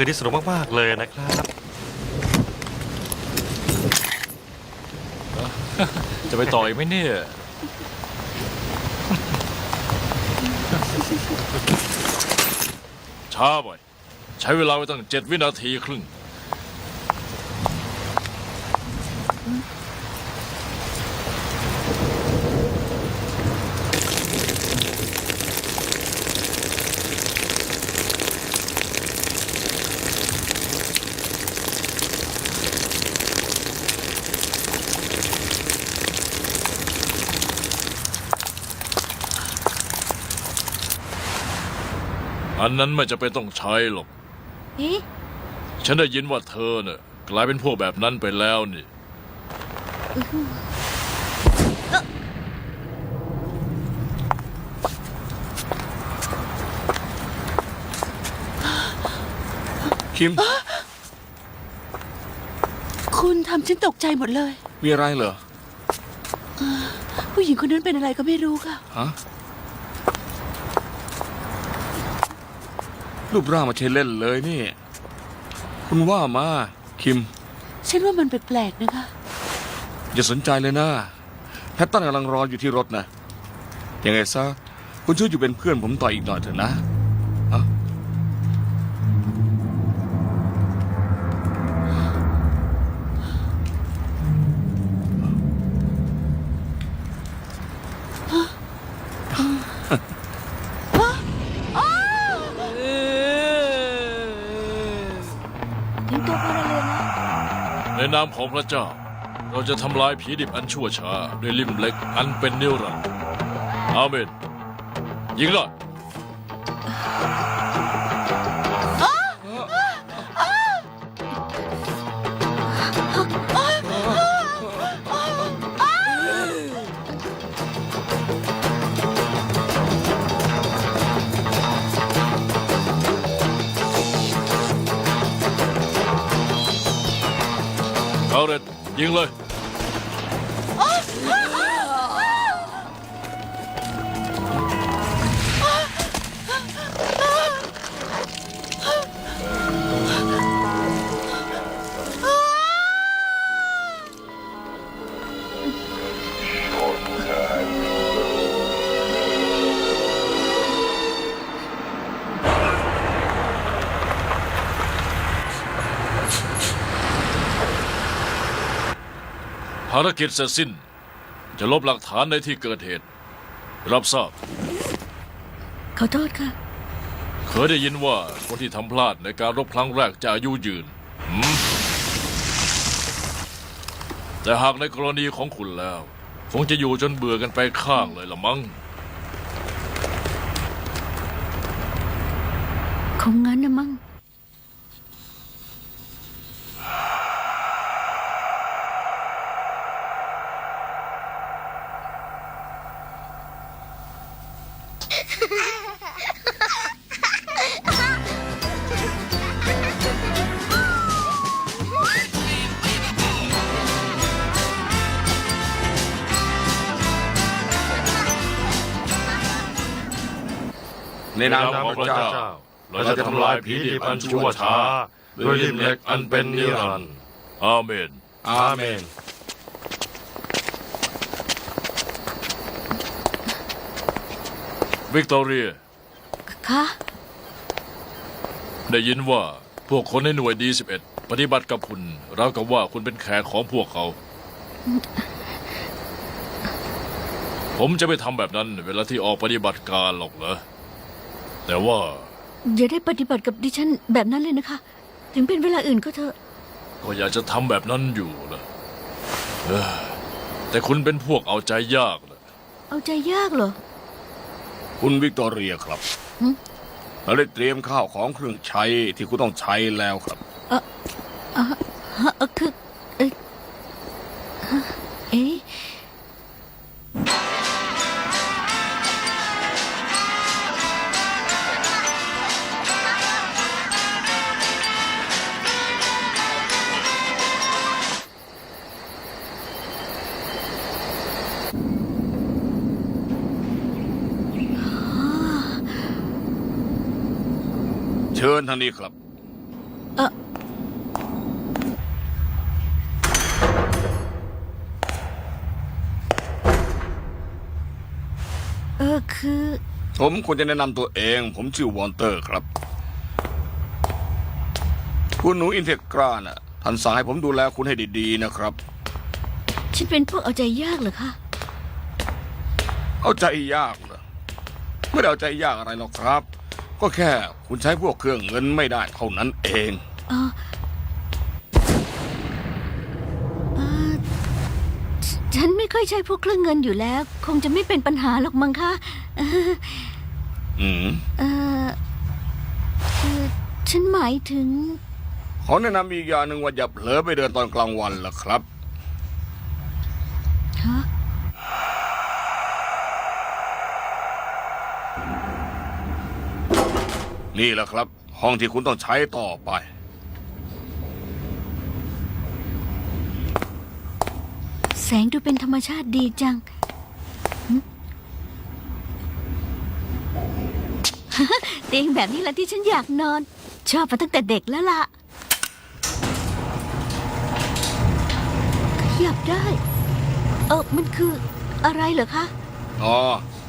คืนที่สนุกมากๆเลยนะครับ จะไปต่ออีกไหมเนี่ย ช้าไปใช้เวลาไปตั้งเจ็ดวินาทีครึ่ง นนั้นไม่จะเป็นต้องใช้หรอก เอ๊ะฉันได้ยินว่าเธอเน่ะกลายเป็นพวกแบบนั้นไปแล้วนี่ คิม คุณทำฉันตกใจหมดเลย มีอะไรเหรอ ผู้หญิงคนนั้นเป็นอะไรก็ไม่รู้ค่ะ ฮะ รูปร่างมาเชเล่นเลยนี่ คุณว่ามาคิม ฉันว่ามันแปลกๆนะคะ อย่าสนใจเลยนะแพตตันกำลังรออยู่ที่รถนะยังไงซะคุณช่วยอยู่เป็นเพื่อนผมต่ออีกหน่อยเถอะนะ นามของพระเจ้า เราจะทำลายผีดิบอันชั่วช้าด้วยลิมเล็กอันเป็นนิรันดร์อาเมน ยิงเลย เอาเรตยิงเลยารกิจเสร็จสิ้น จะลบหลักฐานในที่เกิดเหตุ รับทราบ ขอโทษค่ะ เคยได้ยินว่าคนที่ทำพลาดในการรบครั้งแรกจะอายุยืนหืมแต่หากในกรณีของคุณแล้ว คงจะอยู่จนเบื่อกันไปข้างเลยละมั้ง นนามในนามของพระเจ้า เราจะทำลายผีดิบอันชั่วช้าด้วยลิมเล็กอันเป็นนิรันดร์อาเมน อาเมน วิกตอเรียค่ะได้ยินว่าพวกคนในหน่วยดี11ปฏิบัติกับคุณราวกับว่าคุณเป็นแขกของพวกเขา ผมจะไม่ทำแบบนั้น เวลาที่ออกปฏิบัติการหรอกเหรอ แต่ว่าอย่าได้ปฏิบัติกับดิฉันแบบนั้นเลยนะคะ ถึงเป็นเวลาอื่นก็เถอะ ก็อยากจะทำแบบนั้นอยู่นะเอ้อแต่คุณเป็นพวกเอาใจยากนะเอาใจยากเหรอ คุณวิกตอเรียครับหึ เราได้เตรียมข้าวของเครื่องใช้ที่คุณต้องใช้แล้วครับฮะเอ่อคือเอ๊ะฮะเอ๊ะ ทางนี้ครับ เออเออคือ ผมควรจะแนะนำตัวเอง ผมชื่อวอนเตอร์ครับ คุณหนูอินเทกราน่ะท่านสั่งให้ผมดูแลคุณให้ดีๆนะครับ ฉันเป็นพวกเอาใจยากเหรอคะเอาใจยากเหรอไม่ได้เอาใจยากอะไรหรอกครับ ก็แค่คุณใช้พวกเครื่องเงินไม่ได้เท่านั้นเอง เออเออฉฉันไม่ค่อยใช้พวกเครื่องเงินอยู่แล้ว คงจะไม่เป็นปัญหาหรอกมั้งคะเอออืม เออคือฉันหมายถึง ขอแนะนำอีกอย่างหนึ่งว่าอย่าเผลอไปเดินตอนกลางวันล่ะครับ ฮะ นี่แหละครับ ห้องที่คุณต้องใช้ต่อไป แสงดูเป็นธรรมชาติดีจังหึเตียงแบบนี้แหละที่ฉันอยากนอน ชอบมาตั้งแต่เด็กแล้วล่ะ ขยับได้ เออมันคืออะไรเหรอคะ อ๋อ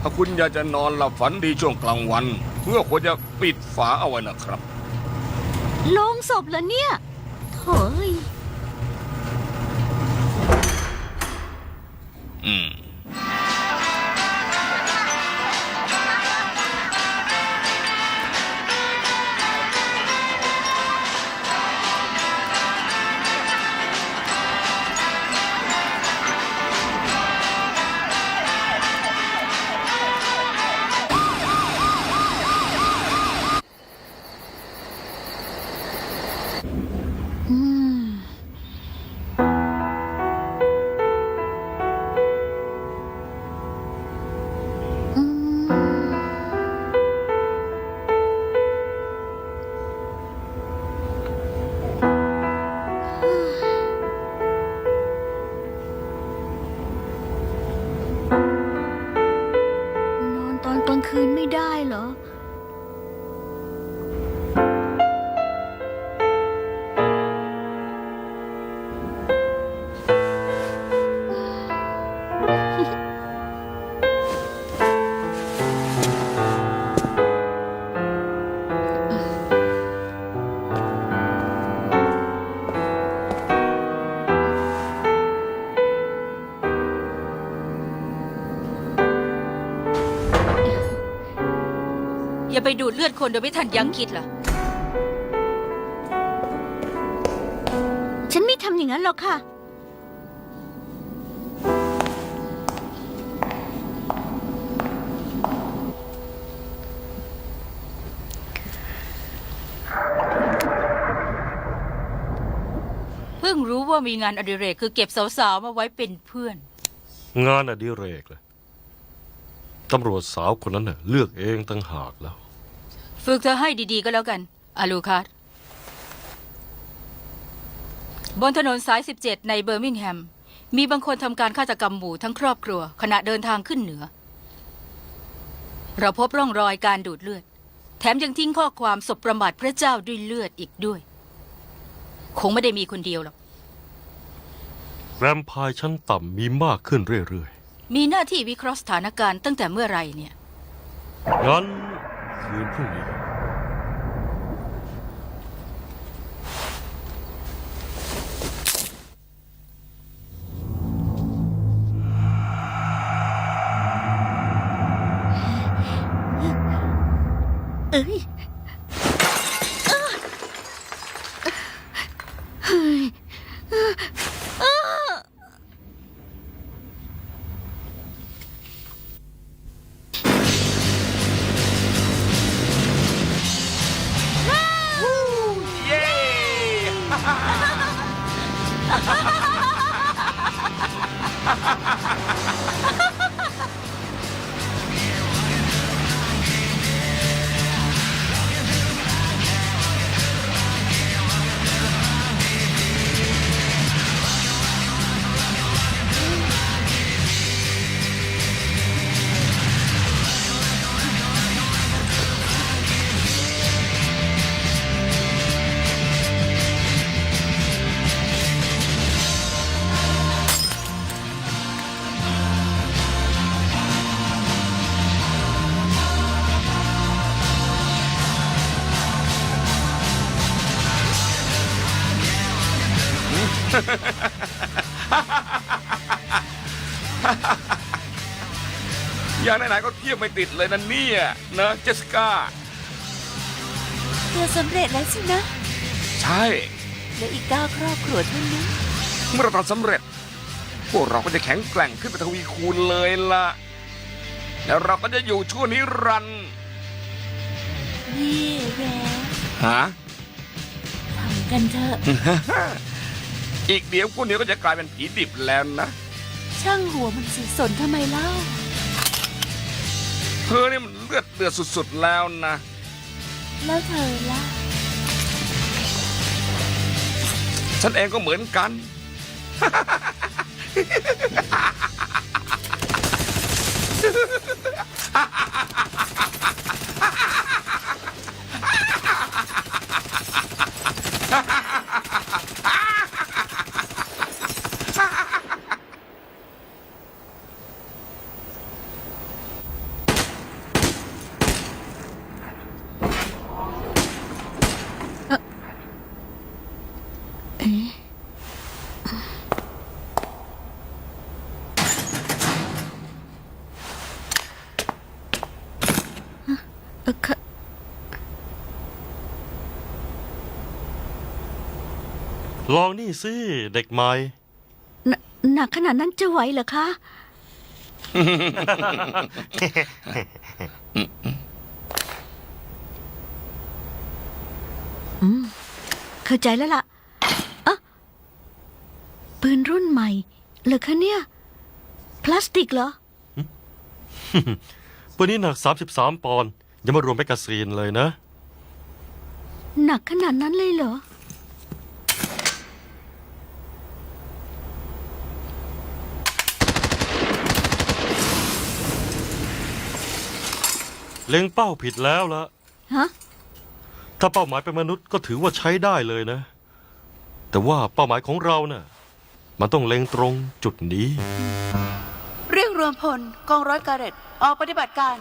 ถ้าคุณอยากจะนอนหลับฝันดีช่วงกลางวัน เพื่อควรจะปิดฝาเอาไว้นะครับ ลงศพเหรอเนี่ยโถ่เอ้ย ไปดูดเลือดคนโดยไม่ทันยั้งคิดล่ะฉันไม่ทำอย่างนั้นหรอกค่ะ เพิ่งรู้ว่ามีงานอดิเรกคือเก็บสาวๆมาไว้เป็นเพื่อน งานอดิเรกเลยตำรวจสาวคนนั้นเน่ะเลือกเองตั้งหากแล้ว ฝึกเธอให้ดีๆก็แล้วกัน อาลูคาร์ดบนถนนสาย 17 ในเบอร์มิงแฮม มีบางคนทำการฆาตกรรมหมู่ทั้งครอบครัว ขณะเดินทางขึ้นเหนือ เราพบร่องรอยการดูดเลือด แถมยังทิ้งข้อความสบประมาทพระเจ้าด้วยเลือดอีกด้วย คงไม่ได้มีคนเดียวหรอก แรมไพายชั้นต่ำมีมากขึ้นเรื่อยมีหน้าที่วิเคราะห์สถานการณ์ตั้งแต่เมื่อไหรเนี่ยๆงั้นคืนพรุ่งนี้ ยบไม่ติดเลยนะเนี่ยนะเจสสิก้าเธอสำเร็จแล้วสินะใช่ เหลืออีกเก้าครอบครัวเท่านั้น เมื่อเราทำสำเร็จ พวกเราก็จะแข็งแกร่งขึ้นเป็นทวีคูณเลยล่ะ แล้วเราก็จะอยู่ชั่วนิรันดร์นี่แหวฮะ ทำกันเถอะ อีกเดี๋ยวพวกนี้ก็จะกลายเป็นผีดิบแล้วนะ ช่างหัวมันสิสนทำไมเล่า เธอนี่มันเลือดเดือดสุดๆแล้วนะ แล้วเธอล่ะ ฉันเองก็เหมือนกัน เอ๊ะเอ่อค่ะ ลองนี่สิเด็กใหม่ หนหนักขนาดนั้นจะไหวเหรอคะ อืม เข้าใจแล้วล่ะอะปืนรุ่นใหม่เหรอคะเนี่ย พลาสติกเหรอ ปืนนี้หนัก 33 ปอนด์ยังไม่รวมแมกกาซีนเลยนะ หนักขนาดนั้นเลยเหรอ เล็งเป้าผิดแล้วละฮะ ถ้าเป้าหมายเป็นมนุษย์ก็ถือว่าใช้ได้เลยนะ แต่ว่าเป้าหมายของเราน่ะ มันต้องเล็งตรงจุดนี้ เรียกรวมพลกองร้อยกาเร็ตออกปฏิบัติการ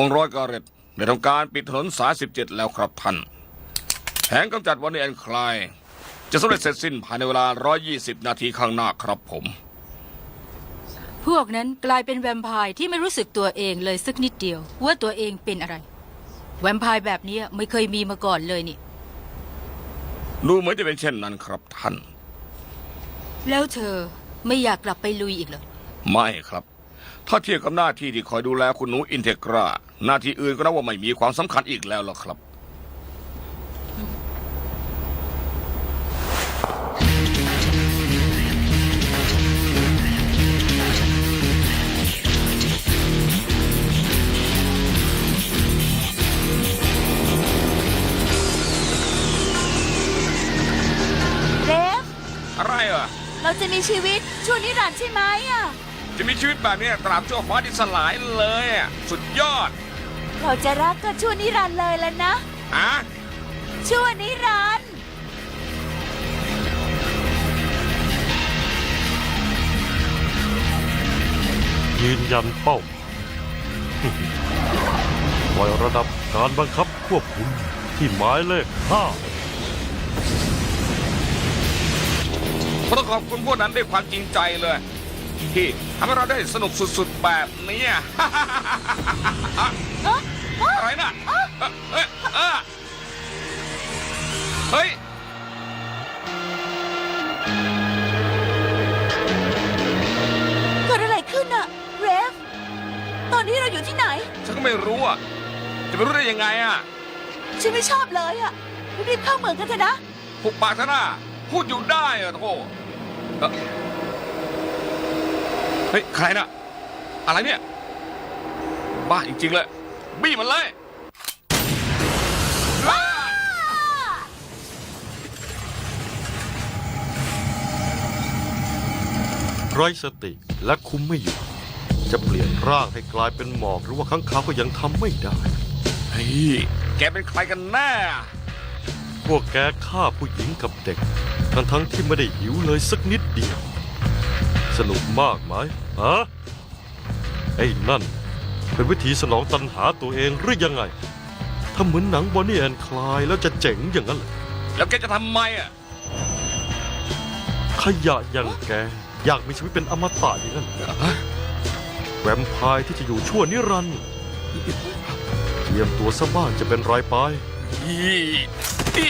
องร้อยกาเร็ตได้ทำการปิดถนนสาย17 แล้วครับท่านแผนกำจัดวันนี้แอนคลาย จะสำเร็จเสร็จสิ้นภายในเวลา 120 นาทีข้างหน้าครับผม พวกนั้นกลายเป็นแวมไพร์ที่ไม่รู้สึกตัวเองเลยสักนิดเดียว ว่าตัวเองเป็นอะไร แวมไพร์แบบนี้ไม่เคยมีมาก่อนเลยนี่ ดูเหมือนจะเป็นเช่นนั้นครับท่าน แล้วเธอไม่อยากกลับไปลุยอีกเหรอ ไม่ครับ ถ้าเทียบกับหน้าที่ที่คอยดูแลคุณหนูอินเทกรา หน้าที่อื่นก็นับว่าไม่มีความสำคัญอีกแล้วล่ะครับเดฟอะไรอะ เราจะมีชีวิตชั่วนิรันดร์ใช่ไหมอะ จะมีชีวิตแบบนี้ตราบชั่วฟ้าดินสลายเลยอะสุดยอด เราจะรักกันชั่วนิรันดร์เลยแล้วนะ อะ ชั่วนิรันดร์ ยืนยันเป้าหมาย ปล่อยระดับการบังคับควบคุมที่หมายเลขห้า ขอต้องขอบคุณพวกนั้นด้วยความจริงใจเลย ที่ทำให้เราได้สนุกสุดๆแบบนี้เอ๊ะอะไรน่ะเอ้ยเอ้ยเอ้ยเฮ้ย เกิดอะไรขึ้นอะเรฟ ตอนนี้เราอยู่ที่ไหน ฉันก็ไม่รู้อะ จะไปรู้ได้ยังไงอะ ฉันไม่ชอบเลยอะรีบเข้าเมืองกันเถอะนะ ผูกปากเถอะนะพูดอยู่ได้อะโธ่เอ่อ เฮ้ย ใครน่ะ อะไรเนี่ย บ้าจริงๆเลย บี้มันเลยอ้าไร้สติและคุมไม่อยู่ จะเปลี่ยนร่างให้กลายเป็นหมอกหรือว่าข้างคาวก็ยังทำไม่ได้ เฮ้ย แกเป็นใครกันแน่ พวกแกฆ่าผู้หญิงกับเด็ก ทั้งทั้งๆที่ไม่ได้หิวเลยสักนิดเดียว สนุกมากไหมฮะไอ้นั่น เป็นวิธีสนองตันหาตัวเองหรือยังไงทำเหมือนหนังบอนนี่แอนคลายแล้วจะเจ๋งอย่างนั้นเหรอแล้วแกจะทำไมอะ ขยะอย่างแก อยากมีชีวิตเป็นอมตะอย่างนั้นเหรอแวมไพร์ที่จะอยู่ชั่วนิรันดร์เตรียมตัวซะบ้างจะเป็นรายไป อีอี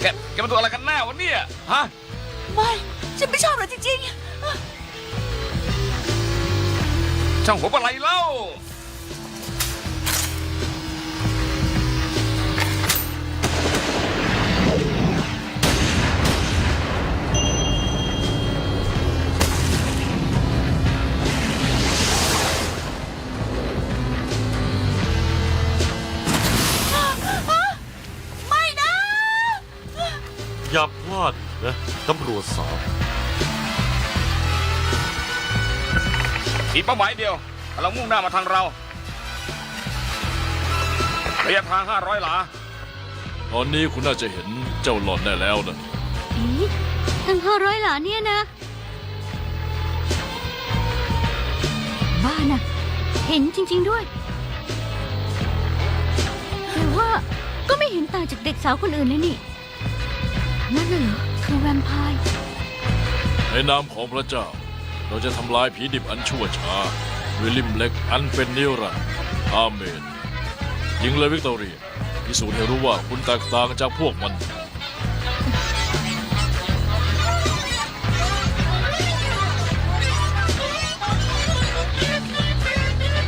แกแกเป็นตัวอะไรกันแน่วะเนี่ยฮะไม่ฉันไม่ชอบเลยจริงช่างหัวปลาไหลเล่า วจสาวอีเป้าหมายเดียวกำลังมุ่งหน้ามาทางเรา ระยะทาง 500 หลา ตอนนี้คุณน่าจะเห็นเจ้าหลอนได้แล้วนะอีทั้งห้าร้อยหลาเนี่ยนะ บ้านะเห็นจริง ๆด้วย แต่ว่าก็ไม่เห็นต่างจากเด็กสาวคนอื่นเลยนี่ นั่นน่ะเหรอ คือแวมไพร์ในนามของพระเจ้า เราจะทำลายผีดิบอันชั่วช้าด้วยลิมเล็กอันเป็นนิรันดร์อาเมนยิงเลยวิกตอเรียพิสูจน์ให้รู้ว่าคุณแตกต่างจากพวกมัน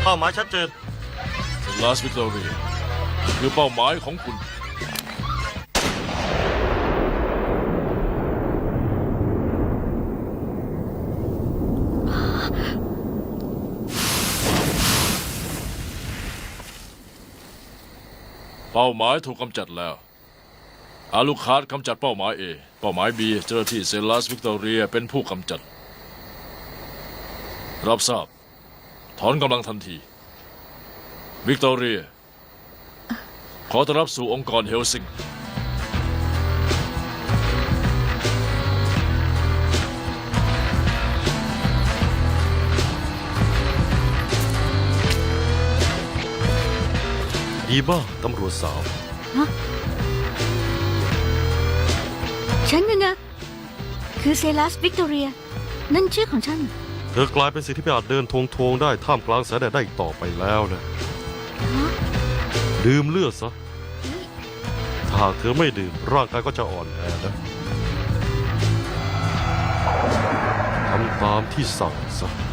เป้าหมายชัดเจนลาสวิกตอเรียคือเป้าหมายของคุณ เป้าหมายถูกกำจัดแล้ว อาลูคาร์ดกำจัดเป้าหมาย A เป้าหมาย B เจ้าหน้าที่เซลัสวิกตอเรียเป็นผู้กำจัด รับทราบ ถอนกำลังทันที วิกตอเรีย ขอต้อนรับสู่องค์กรเฮลซิง ดีบ้าตำรวจสาว ฉันน่ะนะ คือเซลัสวิกตอเรีย นั่นชื่อของฉัน เธอกลายเป็นสิ่งที่ไม่อาจเดินทงทงๆได้ท่ามกลางแสงแดดได้อีกต่อไปแล้วนะ ดื่มเลือดซะ ถ้าหากเธอไม่ดื่มร่างกายก็จะอ่อนแอนะทำตามที่สั่งซะ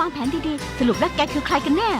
วางแผนดีๆ สรุปแล้วแกคือใครกันแน่